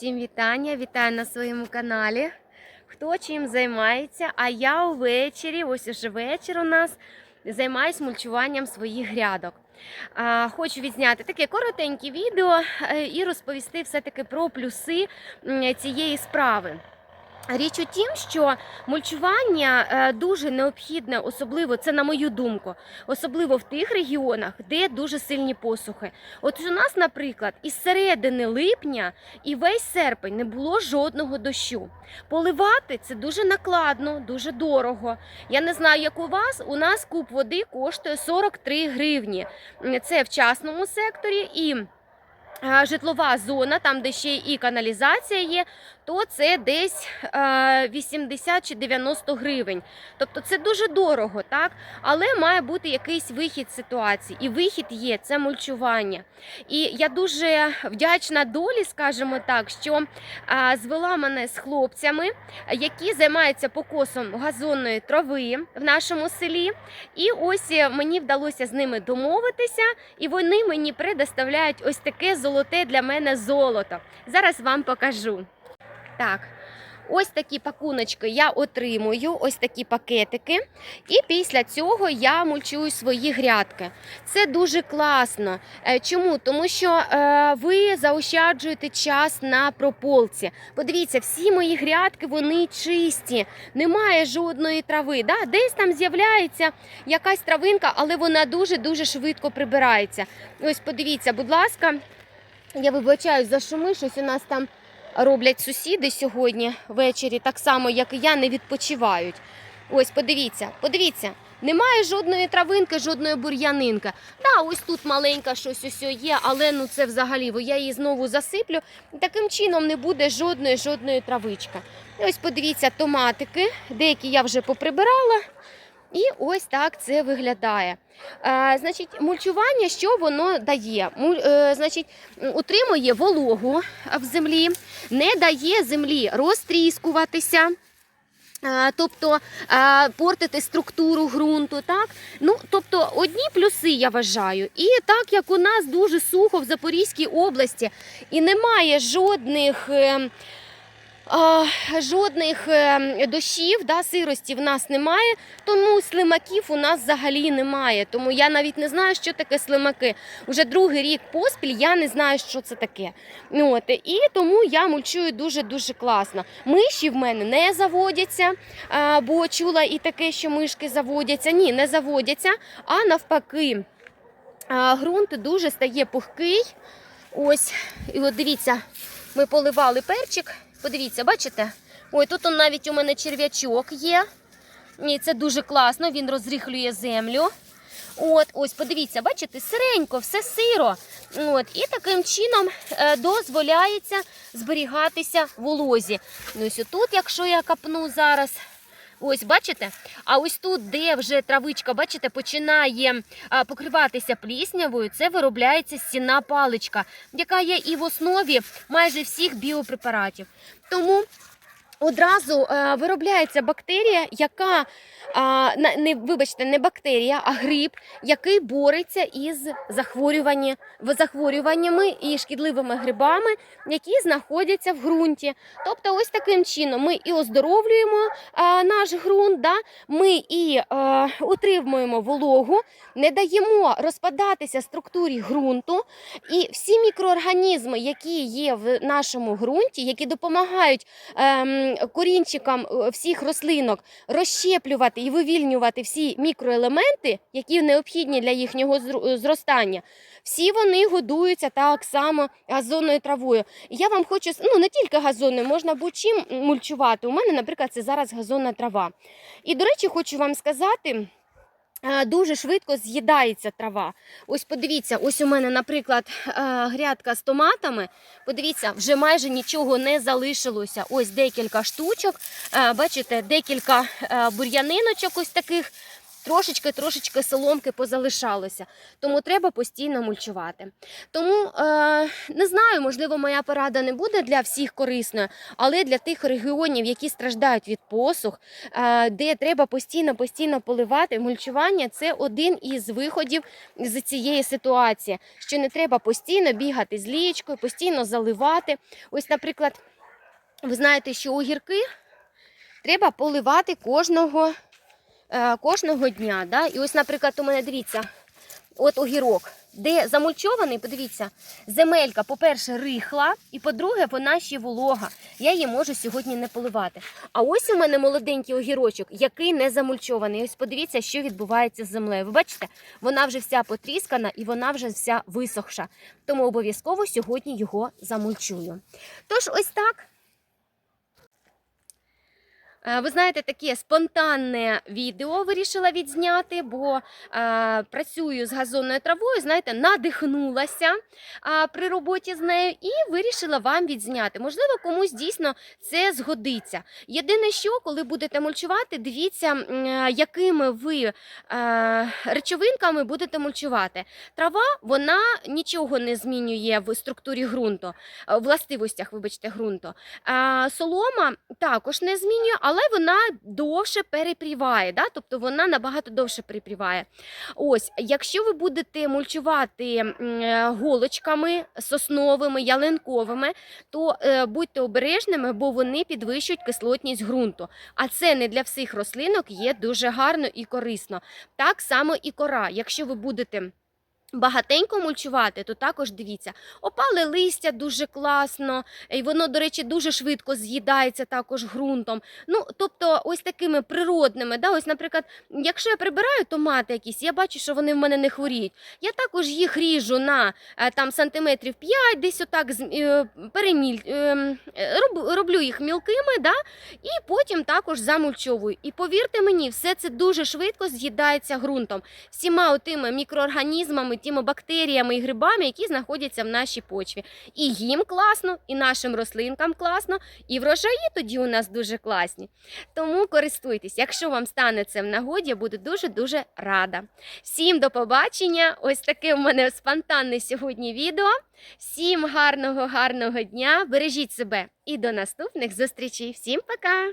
всім вітання! Вітаю на своєму каналі. Хто чим займається? А я увечері, ось уже вечір у нас, займаюсь мульчуванням своїх грядок. Хочу відзняти таке коротеньке відео е, і розповісти все-таки про плюси цієї справи. Річ у тім, що мульчування е, дуже необхідне, особливо це на мою думку, особливо в тих регіонах, де дуже сильні посухи. От у нас, наприклад, із середини липня і весь серпень не було жодного дощу. Поливати це дуже накладно, дуже дорого. Я не знаю, як у вас. У нас куб води коштує 43 гривні. Це в частному секторі і. е, Житлова зона, там де ще і каналізація є, то це десь е, 80 чи 90 гривень. Тобто це дуже дорого, так? Але має бути якийсь вихід з ситуації. І вихід є це мульчування. І я дуже вдячна долі, скажімо так, що е, звела мене з хлопцями, які займаються покосом газонної трави в нашому селі. І ось е, мені вдалося з ними домовитися, і вони мені предоставляють ось таке золоте для мене золото. Зараз вам покажу. Так. Ось такі пакуночки я отримую, ось такі пакетики. І після цього я мульчую свої грядки. Це дуже класно. Е, Чому? Тому що е, ви заощаджуєте час на прополці. Подивіться, всі мої грядки вони чисті, немає жодної трави. Да? Десь там з'являється якась травинка, але вона дуже-дуже швидко прибирається. Ось подивіться, будь ласка, я вибачаюсь за шуми, щось у нас там роблять сусіди сьогодні ввечері, так само, як і я, не відпочивають. Ось, подивіться, подивіться. Немає жодної травинки, жодної бур'янинки. Да, ось тут маленька щось ось є, але ну це взагалі, бо я її знову засиплю. Таким чином не буде жодної жодної травички. Ось подивіться, томатики, деякі я вже поприбирала. І ось так це виглядає. Е, значить, мульчування, що воно дає? Муль, е, значить, утримує вологу в землі, не дає землі розтріскуватися. Е, Тобто е, портити структуру ґрунту, так? Ну, тобто одні плюси я вважаю. І так як у нас дуже сухо в Запорізькій області і немає жодних. Жодних е, дощів, да, сирості в нас немає, тому слимаків у нас взагалі немає. Тому я навіть не знаю, що таке слимаки. Уже другий рік поспіль я не знаю, що це таке. От, і тому я мульчую дуже-дуже класно. Миші в мене не заводяться, бо чула і таке, що мишки заводяться. Ні, не заводяться, а навпаки. Ґрунт дуже стає пухкий. Ось, і от дивіться, ми поливали перчик. Подивіться, бачите? Ой, тут он навіть у мене черв'ячок є. І це дуже класно, він розріхлює землю. От, ось, подивіться, бачите, сиренько, все сиро. От, і таким чином е, дозволяється зберігатися волозі. Ну, ось тут, якщо я капну зараз. Ось, бачите? А ось тут, де вже травичка, бачите, починає покриватися пліснявою, це виробляється сіна паличка, яка є і в основі майже всіх біопрепаратів. Тому одразу е, виробляється бактерія, яка не вибачте, не бактерія, а гриб, який бореться із захворювання, захворюваннями і шкідливими грибами, які знаходяться в ґрунті. Тобто, ось таким чином ми і оздоровлюємо наш ґрунт, да? ми і утримуємо вологу, не даємо розпадатися структурі ґрунту, і всі мікроорганізми, які є в нашому ґрунті, які допомагають ем, корінчикам е, всіх рослинок розщеплювати і вивільнювати всі мікроелементи, які необхідні для їхнього зростання. Всі вони годуються так само газонною травою. Я вам хочу ну не тільки газонною, можна будь-чим мульчувати. У мене, наприклад, це зараз газонна трава. І до речі, хочу вам сказати. Дуже швидко з'їдається трава. Ось подивіться, ось у мене, наприклад, е, грядка з томатами. Подивіться, вже майже нічого не залишилося. Ось декілька штучок. Е, Бачите, декілька е, бур'яниночок ось таких. Трошечки-трошечки соломки позалишалося. Тому треба постійно мульчувати. Тому е, не знаю, можливо, моя порада не буде для всіх корисною, але для тих регіонів, які страждають від посух, е, де треба постійно постійно поливати, мульчування це один із виходів з цієї ситуації, що не треба постійно бігати з лічкою, постійно заливати. Ось, наприклад, ви знаєте, що огірки треба поливати кожного, кожного дня. Да? І ось, наприклад, у мене дивіться, от огірок, де замульчований, подивіться, земелька, по-перше, рихла, і по-друге, вона ще волога. Я її можу сьогодні не поливати. А ось у мене молоденький огірочок, який не замульчований. Ось подивіться, що відбувається з землею. Ви бачите, вона вже вся потріскана і вона вже вся висохша. Тому обов'язково сьогодні його замульчую. Тож, ось так. Е, Ви знаєте, таке спонтанне відео вирішила відзняти, бо е, працюю з газонною травою, знаєте, надихнулася е, при роботі з нею і вирішила вам відзняти. Можливо, комусь дійсно це згодиться. Єдине, що коли будете мульчувати, дивіться, е, якими ви е, речовинками будете мульчувати. Трава вона нічого не змінює в структурі ґрунту, е, властивостях, вибачте, ґрунту. А, солома також не змінює, але вона довше перепріває, да? тобто вона набагато довше перепріває. Ось, якщо ви будете мульчувати голочками сосновими, ялинковими, то е, будьте обережними, бо вони підвищують кислотність ґрунту. А це не для всіх рослинок є дуже гарно і корисно. Так само і кора. Якщо ви будете багатенько мульчувати, то також дивіться, опале листя дуже класно, і воно, до речі, дуже швидко з'їдається також ґрунтом. Ну, тобто, ось такими природними. Да? Ось, наприклад, якщо я прибираю томати якісь, я бачу, що вони в мене не хворіють. Я також їх ріжу на е, там, сантиметрів 5, десь отак е, переміль, е, роб, роблю їх мілкими, да? і потім також замульчовую. І повірте мені, все це дуже швидко з'їдається ґрунтом всіма тими мікроорганізмами, тими бактеріями і грибами, які знаходяться в нашій почві. І їм класно, і нашим рослинкам класно, і врожаї тоді у нас дуже класні. Тому користуйтесь, якщо вам стане це в нагоді, я буду дуже-дуже рада. Всім до побачення! Ось таке в мене спонтанне сьогодні відео. Всім гарного, гарного дня! Бережіть себе і до наступних зустрічей. Всім пока!